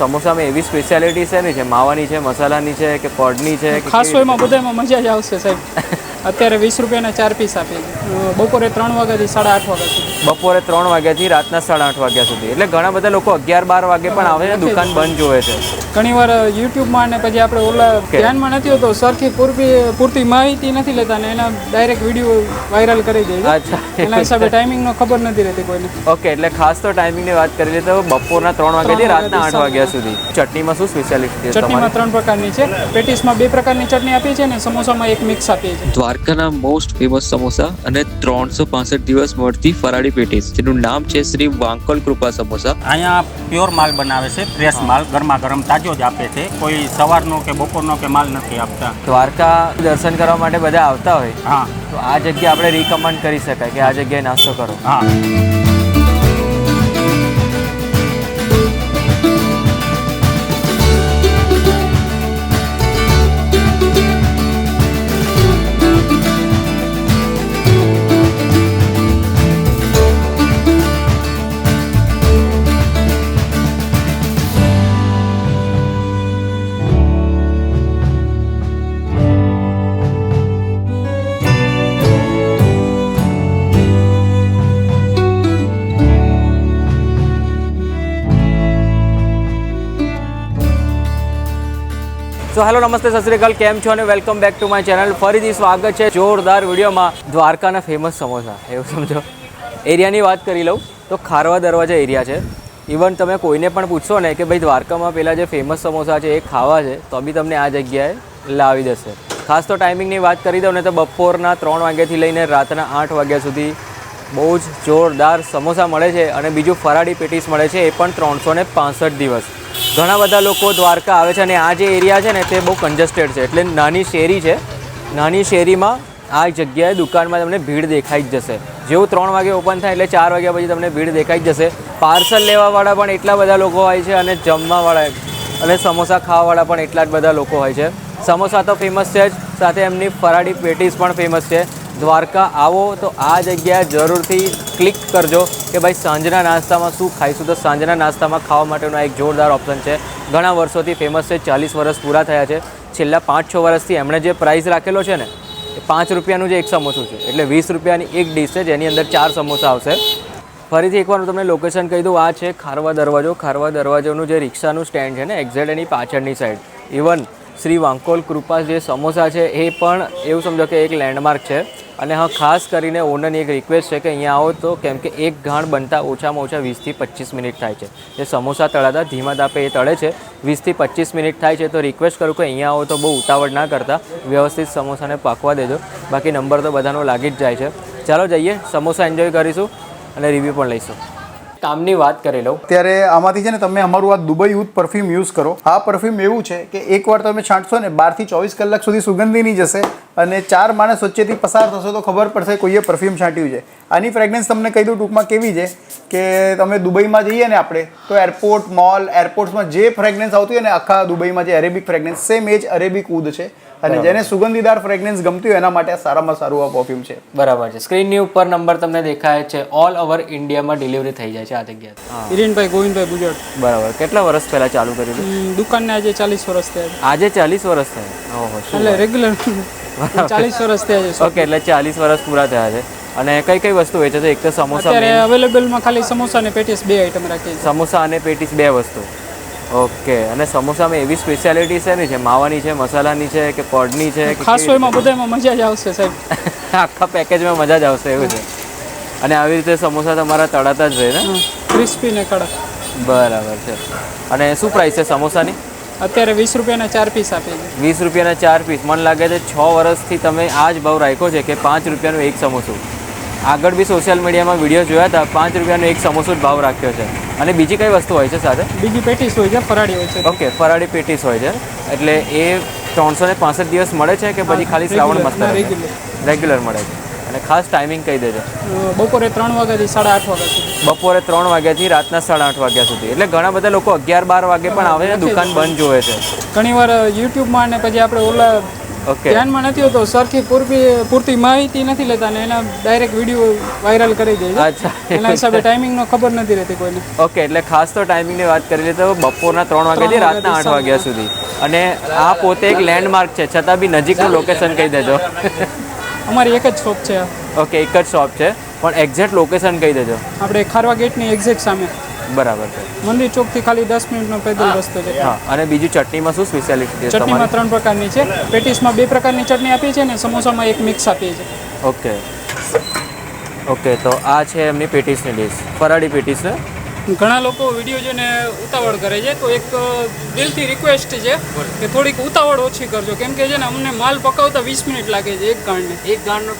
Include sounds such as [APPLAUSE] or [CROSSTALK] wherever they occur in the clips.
સમોસામાં એવી સ્પેશિયાલિટી છે ને છે માવાની છે મસાલાની છે કે પડની છે ખાસ એમાં બધામાં મજા જ આવશે સાહેબ. અત્યારે વીસ રૂપિયાના ચાર પીસ આપી બપોરે ત્રણ વાગ્યાથી સાડા આઠ વાગ્યા સુધી. બપોરે ત્રણ વાગ્યાથી રાતના સાડા આઠ વાગ્યા સુધી. એટલે ઘણા બધા લોકો અગિયાર બાર વાગે પણ આવે દુકાન બંધ જોવે છે. ઘણીવાર યુટ્યુબમાં ને પછી આપણે ઓલા ધ્યાનમાં નથી હોતો સરખી પૂરતી પૂરતી માહિતી નથી લેતા ને એના ડાયરેક્ટ વીડિયો વાયરલ કરી દે અચ્છા. એના હિસાબે ટાઈમિંગનો ખબર નથી રહેતી કોઈને. ઓકે એટલે ખાસ તો ટાઈમિંગની વાત કરી લઈએ તો બપોરના ત્રણ વાગ્યાથી રાતના આઠ વાગ્યા સુધી. ચટણીમાં શું સ્પેશિયાલિટી છે ચટણીમાં ત્રણ પ્રકારની છે. પેટીસમાં બે પ્રકારની ચટણી આપી છે અને સમોસામાં એક મિક્સ આપીએ છે દ્વારકાના મોસ્ટ ફેમસ સમોસા અને ત્રણસો પાસઠ દિવસ મળતી ફરાળી પેટીસ. જેનું નામ છે શ્રી વાંકલ કૃપા સમોસા. અહીંયા પ્યોર માલ બનાવે છે ફ્રેશ માલ ગરમા ગરમ તાજો જ આપે છે. કોઈ સવારનો કે બપોરનો કે માલ નથી આપતા. દ્વારકા દર્શન કરવા માટે બધા આવતા હોય. હા. તો આ જગ્યા આપણે રિકમેન્ડ કરી શકાય કે આ જગ્યાએ નાસ્તો કરો. હા. સો હેલો નમસ્તે સત શ્રી કેમ છો અને welcome back to my channel ફરીથી સ્વાગત છે જોરદાર વિડીયોમાં. દ્વારકાના ફેમસ સમોસા. એવું સમજો. એરિયાની વાત કરી લઉં તો ખારવા દરવાજા એરિયા છે. ઇવન તમે કોઈને પણ પૂછશો ને કે ભાઈ દ્વારકામાં પહેલાં જે ફેમસ સમોસા છે એ ખાવા છે, તો બી તમને આ જગ્યાએ લાવી દેશે. ખાસ તો ટાઈમિંગની વાત કરી દઉં ને તો બપોરના ત્રણ વાગ્યાથી લઈને રાતના આઠ વાગ્યા સુધી બહુ જ જોરદાર સમોસા મળે છે અને બીજું ફરાળી પેટીસ મળે છે, એ પણ ત્રણસો ને દિવસ. ઘણા બધા લોકો દ્વારકા આવે છે અને આ જે એરિયા છે ને, તે બહુ કન્જસ્ટેડ છે. એટલે નાની શેરી છે. નાની શેરીમાં આ જગ્યાએ દુકાનમાં તમને ભીડ દેખાઈ જ જશે. જેવું ત્રણ વાગે ઓપન થાય એટલે ચાર વાગ્યા પછી તમને ભીડ દેખાઈ જ જશે. પાર્સલ લેવાવાળા પણ એટલા બધા લોકો હોય છે અને જમવાવાળા અને સમોસા ખાવાવાળા પણ એટલા જ બધા લોકો હોય છે. સમોસા તો ફેમસ છે જ. સાથે એમની ફરાળી પેટીસ પણ ફેમસ છે. દ્વારકા આવો તો આ જગ્યા જરૂરથી ક્લિક કરજો કે ભાઈ સાંજના નાસ્તામાં શું ખાઈશું. તો સાંજના નાસ્તામાં ખાવા માટેનો એક જોરદાર ઓપ્શન છે. ઘણા વર્ષોથી ફેમસ છે, ચાલીસ વર્ષ પૂરા થયા છે. છેલ્લા પાંચ, છ વર્ષથી એમણે જે પ્રાઇસ રાખેલો છે ને, એ પાંચ રૂપિયાનું જે એક સમોસું છે. એટલે વીસ રૂપિયાની એક ડીશ છે, જેની અંદર ચાર સમોસા આવશે. ફરીથી એકવાર હું તમને લોકેશન કહી દઉં, આ છે ખારવા દરવાજો. ખારવા દરવાજોનું જે રિક્ષાનું સ્ટેન્ડ છે ને એક્ઝેક્ટ એની પાછળની સાઈડ ઇવન શ્રી વાંકોલ કૃપા જે સમોસા છે, એ પણ એવું સમજો કે એક લેન્ડમાર્ક છે. અને હા, ખાસ કરીને ઓનરની એક રિક્વેસ્ટ છે કે અહીંયા આવો તો કેમ કે એક ઘાણ બનતા ઓછામાં ઓછા વીસથી પચીસ મિનિટ થાય છે. જે સમોસા તળાતા ધીમા તાપે એ તળે છે. વીસથી પચીસ મિનિટ થાય છે તો રિક્વેસ્ટ કરું કે અહીંયા આવો તો બહુ ઉતાવળ ના કરતા. વ્યવસ્થિત સમોસાને પાકવા દેજો. બાકી નંબર તો બધાનો લાગી જ જાય છે. ચાલો જઈએ. સમોસા એન્જોય કરીશું અને રિવ્યૂ પણ લઈશું. કામની વાત કરી લઉં. ત્યારે આમાંથી છે ને તમે અમારું આ દુબઈ યુથ પરફ્યુમ યુઝ કરો. આ પરફ્યુમ એવું છે કે એકવાર તમે છાંટશો ને બારથી ચોવીસ કલાક સુધી સુગંધી નહીં જશે અને ચાર માણસ વચ્ચેથી પસાર થશો તો ખબર પડશે કોઈએ પરફ્યુમ છાંટ્યું છે. આની ફ્રેગરન્સ તમને કહી દઉં ટૂંકમાં કેવી છે કે તમે દુબઈમાં જઈએ ને આપણે, તો એરપોર્ટ મોલ એરપોર્ટ્સમાં જે ફ્રેગરન્સ આવતી હોય ને આખા દુબઈમાં જે અરેબિક ફ્રેગરન્સ સેમ એ જ અરેબિક ઉદ છે. અને જેને સુગંધીદાર ફ્રેગ્રન્સ ગમતી હોય એના માટે સારામાં સારું આ પરફ્યુમ છે. બરાબર છે. સ્ક્રીનની ઉપર નંબર તમને દેખાય છે. ઓલ ઓવર ઇન્ડિયામાં ડિલિવરી થઈ જાય છે આ જગ્યાએ. હા. હિરેનભાઈ ગોવિંદભાઈ ગુજર બરાબર. કેટલા વર્ષ પહેલા ચાલુ કર્યું દુકાનને આજે ચાલીસ વર્ષ થયા આજે ચાલીસ વર્ષ થયા. ઓહો એટલે રેગ્યુલર ચાલીસ વર્ષ થયા છે ઓકે એટલે ચાલીસ વર્ષ પૂરા થયા છે. અને કઈ કઈ વસ્તુ વેચે છે? એક તો સમોસા અત્યારે અવેલેબલમાં ખાલી સમોસા અને પેટીસ બે આઈટમ રાખીએ સમોસા અને પેટીસ બે વસ્તુ. ઓકે અને સમોસામાં એવી સ્પેશિયાલિટી છે? ને જે માવાની છે મસાલાની છે કે કોડની છે ખાસ કેવી એમાં બધામાં મજા જ આવશે સાહેબ? [LAUGHS] આખા પેકેજમાં મજા જ આવશે એવું છે. અને આવી રીતે સમોસા તમારા તળાતા જ રહે ને? ક્રિસ્પી ને કડક. બરાબર છે. અને શું પ્રાઇસ છે સમોસાની? અત્યારે વીસ રૂપિયાના ચાર પીસ આપીએ છે. વીસ રૂપિયાના ચાર પીસ મને લાગે છે છ વર્ષથી તમે આ જ ભાવ રાખ્યો છે કે પાંચ રૂપિયાનું એક સમોસું. આગળ બી સોશિયલ મીડિયામાં વીડિયો જોયા હતા પાંચ રૂપિયાનો એક સમોસો જ ભાવ રાખ્યો છે. અને બીજી કઈ વસ્તુ હોય છે સાથે? બીજી પેટીસ હોય છે ફરાળી હોય છે. ઓકે ફરાળી પેટીસ હોય છે. એટલે એ ત્રણસો ને પાસઠ દિવસ મળે છે કે પછી ખાલી શ્રાવણ મસ્ત રેગ્યુલર મળે છે. અને ખાસ ટાઈમિંગ કહી દેજો બપોરે ત્રણ વાગ્યાથી સાડા આઠ વાગ્યા સુધી. બપોરે ત્રણ વાગ્યાથી રાતના સાડા આઠ વાગ્યા સુધી. એટલે ઘણા બધા લોકો અગિયાર બાર વાગે પણ આવે છે દુકાન બંધ જોવે છે. ઘણીવાર યુટ્યુબમાં ને પછી આપણે ઓલા ધ્યાનમાં નથી હોતો. સરખી પૂરતી પૂરતી માહિતી નથી લેતા ને એના ડાયરેક્ટ વીડિયો વાયરલ કરી દે અચ્છા. એના હિસાબે ટાઈમિંગનો ખબર નથી રહેતી કોઈને. ઓકે એટલે ખાસ તો ટાઈમિંગની વાત કરી લે તો બપોરના ત્રણ વાગ્યાથી રાતના આઠ વાગ્યા સુધી. અને આ પોતે એક લેન્ડમાર્ક છે છતાં બી નજીકનું લોકેશન કહી દેજો. અમારી એક જ શોપ છે ઓકે એક જ શોપ છે પણ એક્ઝેક્ટ લોકેશન કહી દેજો. આપણે ખારવા ગેટની એક્ઝેક્ટ સામે. બરાબર છે. મંદિર ચોકથી ખાલી દસ મિનિટનો પેદલ રસ્તો છે. હા અને બીજું ચટણીમાં શું સ્પેશિયાલિટી છે ચટણીમાં ત્રણ પ્રકારની છે. પેટીસમાં બે પ્રકારની ચટણી આપીએ છીએ ને સમોસામાં એક મિક્સ આપીએ છીએ. ઓકે. ઓકે તો આ છે એમની પેટીસની ડીશ ફરાળી પેટીસ છે? ઘણા લોકો વીડિયો જોઈને ઉતાવળ કરે છે. તો એક દિલથી રિક્વેસ્ટ છે કે થોડીક ઉતાવળ ઓછી કરજો. કેમ કે છે ને અમને માલ પકાવતા વીસ મિનિટ લાગે છે એક ગાણને એક ગાણનો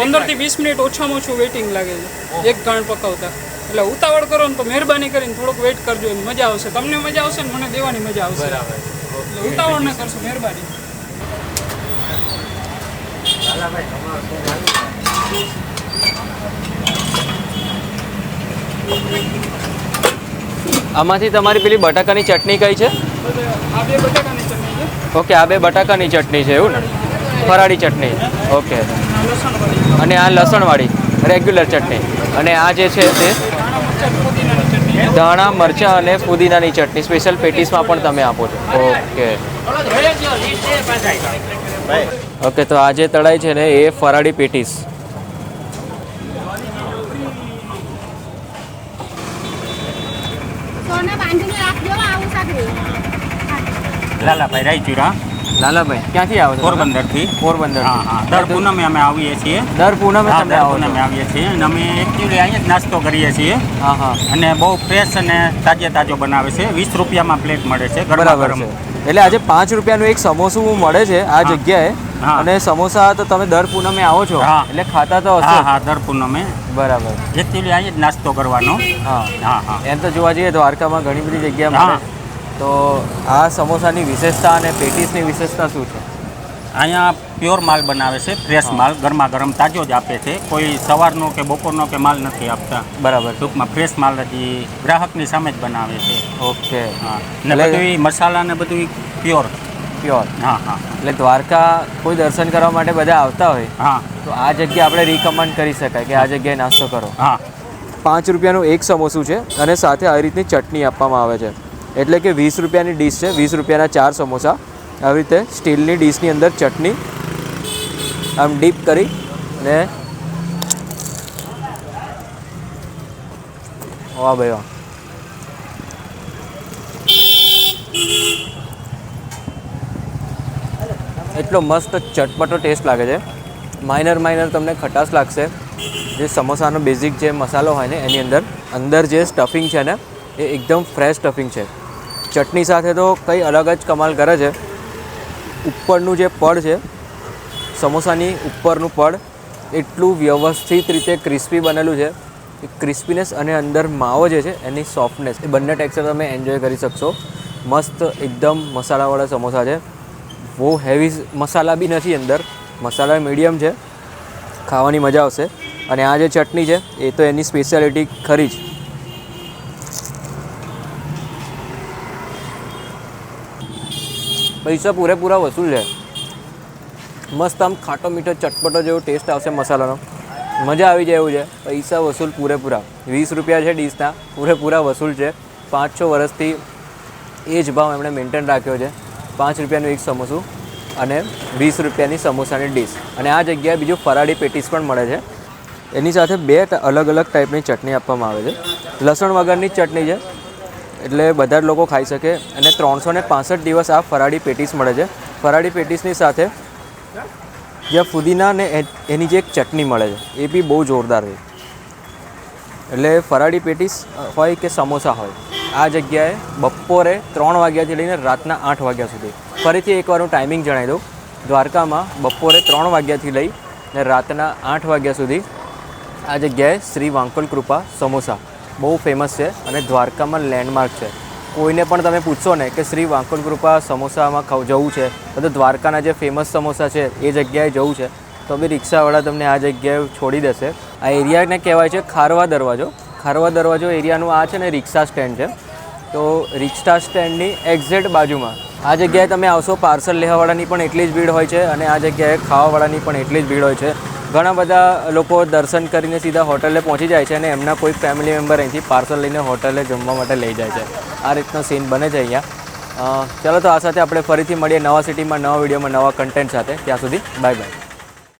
પંદરથી વીસ મિનિટ ઓછામાં ઓછું વેઇટિંગ લાગે છે. એક ગાણ પકાવતા. એટલે ઉતાવળ કરો ને તો મહેરબાની કરીને થોડુંક વેઇટ કરજો એમ મજા આવશે. તમને મજા આવશે ને મને દેવાની મજા આવશે. એટલે ઉતાવળ ન કરશો મહેરબાની. આમાંથી તમારી પેલી બટાકાની ચટણી કઈ છે? આ બે બટાકાની ચટણી છે. ઓકે આ બે બટાકાની ચટણી છે એવું ને? ફરાળી ચટણી. ઓકે. અને આ લસણવાળી રેગ્યુલર ચટણી. અને આ જે છે તે ધાણા મરચાં પુદીનાની ચટણી છે ધાણા મરચાં અને ફુદીનાની ચટણી. સ્પેશિયલ પેટીસમાં પણ તમે આપો છો. ઓકે ઓકે તો આજે જે તળાઈ છે ને એ ફરાળી પેટીસ. લાલા ભાઈ રાઈ આવું સાકરી લાલાભાઈ. ક્યાંથી આવો છો? પોરબંદરથી. પોરબંદર હા હા. દર પૂનમે અમે આવીએ છીએ. દર પૂનમે તમે આવો પૂનમે આવીએ છીએ અને અમે એકચ્યુઅલી અહીંયા જ નાસ્તો કરીએ છીએ. હા હા. અને બહુ ફ્રેશ અને તાજે તાજો બનાવે છે. વીસ રૂપિયામાં પ્લેટ મળે છે બરાબર એટલે આજે પાંચ રૂપિયાનું એક સમોસું મળે છે આ જગ્યાએ. અને સમોસા તો તમે દર પૂનમે આવો છો. એટલે ખાતા તો હશે. હા દર પૂનમે. બરાબર. એકચ્યુઅલી અહીંયા જ નાસ્તો કરવાનો. હા. હા હા. એમ તો જોવા જઈએ દ્વારકામાં ઘણી બધી જગ્યા મળે હા. છે. તો આ સમોસાની વિશેષતા અને પેટીસની વિશેષતા શું છે? અહીંયા પ્યોર માલ બનાવે છે ફ્રેશ માલ ગરમા ગરમ તાજો જ આપે છે. કોઈ સવારનો કે બપોરનો કે માલ નથી આપતા. બરાબર. ટૂંકમાં ફ્રેશ માલ જ ગ્રાહકની સામે જ બનાવે છે. ઓકે. હા. ને એટલે- બધું મસાલા ને બધું પ્યોર. પ્યોર. હા હા. એટલે દ્વારકા કોઈ દર્શન કરવા માટે બધા આવતા હોય હા. તો આ જગ્યા આપણે રિકમેન્ડ કરી શકાય કે આ જગ્યાએ નાસ્તો કરો. હા. પાંચ રૂપિયાનું એક સમોસું છે અને સાથે આ રીતની ચટણી આપવામાં આવે છે. એટલે કે વીસ રૂપિયાની ડીશ છે, વીસ રૂપિયાના ચાર સમોસા. આવી રીતે સ્ટીલની ડીશની અંદર ચટણી આમ ડીપ કરી ને વાહ ભાઈ વાહ. એટલો મસ્ત ચટપટો ટેસ્ટ લાગે છે. માઇનર માઇનર તમને ખટાશ લાગશે. જે સમોસાનો બેઝિક જે મસાલો હોય ને, એની અંદર અંદર જે સ્ટફિંગ છે ને, એ એકદમ ફ્રેશ સ્ટફિંગ છે. ચટણી સાથે તો કંઈ અલગ જ કમાલ કરે છે. ઉપરનું જે પડ છે, સમોસાની ઉપરનું પડ, એટલું વ્યવસ્થિત રીતે ક્રિસ્પી બનેલું છે એ ક્રિસ્પીનેસ અને અંદર માવો જે છે, એની સોફ્ટનેસ એ બંને ટેક્સચર તમે એન્જોય કરી શકશો. મસ્ત એકદમ મસાલાવાળા સમોસા છે. બહુ હેવી મસાલા બી નથી અંદર. મસાલા મીડિયમ છે. ખાવાની મજા આવશે. અને આ જે ચટણી છે, એ તો એની સ્પેશિયાલિટી ખરી જ. પૈસા પૂરેપૂરા વસૂલ છે મસ્ત આમ ખાટો મીઠો ચટપટો જેવો ટેસ્ટ આવશે મસાલાનો. મજા આવી જાય એવું છે. પૈસા વસૂલ પૂરેપૂરા. વીસ રૂપિયા છે ડીશના પૂરેપૂરા વસૂલ છે. પાંચ છ વર્ષથી એ જ ભાવ એમણે મેન્ટેન રાખ્યો છે. પાંચ રૂપિયાનું એક સમોસું અને વીસ રૂપિયાની સમોસાની ડીશ અને આ જગ્યાએ બીજું ફરાળી પેટીસ પણ મળે છે. એની સાથે બે અલગ અલગ ટાઈપની ચટણી આપવામાં આવે છે. લસણ વગરની ચટણી છે. એટલે બધા જ લોકો ખાઈ શકે. અને ત્રણસો ને પાંસઠ દિવસ આ ફરાળી પેટીસ મળે છે. ફરાળી પેટીસની સાથે જ્યાં ફુદીના ને એની જે એક ચટણી મળે છે, એ બી બહુ જોરદાર છે. એટલે ફરાળી પેટીસ હોય કે સમોસા હોય, આ જગ્યાએ બપોરે ત્રણ વાગ્યાથી લઈને રાતના આઠ વાગ્યા સુધી. ફરીથી એકવાર હું ટાઈમિંગ જણાવી દઉં. દ્વારકામાં બપોરે ત્રણ વાગ્યાથી લઈ ને રાતના આઠ વાગ્યા સુધી આ જગ્યાએ શ્રી વાંકોલ કૃપા સમોસા. બહુ ફેમસ છે અને દ્વારકામાં લેન્ડમાર્ક છે. કોઈને પણ તમે પૂછશો ને કે શ્રી વાંકોલ કૃપા સમોસામાં ખાવ, જવું છે, તો દ્વારકાના જે ફેમસ સમોસા છે, એ જગ્યાએ જવું છે. તો બી રિક્ષાવાળા તમને આ જગ્યાએ છોડી દેશે. આ એરિયાને કહેવાય છે ખારવા દરવાજો. ખારવા દરવાજો એરિયાનું આ છે ને રિક્ષા સ્ટેન્ડ છે. તો રિક્ષા સ્ટેન્ડની એક્ઝેક્ટ બાજુમાં આ જગ્યાએ તમે આવશો, પાર્સલ લેવાવાળાની પણ એટલી જ ભીડ હોય છે અને આ જગ્યાએ ખાવાવાળાની પણ એટલી જ ભીડ હોય છે. ઘણા બધા લોકો દર્શન કરીને સીધા હોટલે પહોંચી જાય છે અને એમના કોઈ ફેમિલી મેમ્બર અહીંથી પાર્સલ લઈને હોટલે જમવા માટે લઈ જાય છે. આ રીતનો સીન બને છે અહીંયા. ચલો તો આ સાથે આપણે ફરીથી મળીએ નવા સિટીમાં નવા વિડીયોમાં નવા કન્ટેન્ટ સાથે. ત્યાં સુધી બાય બાય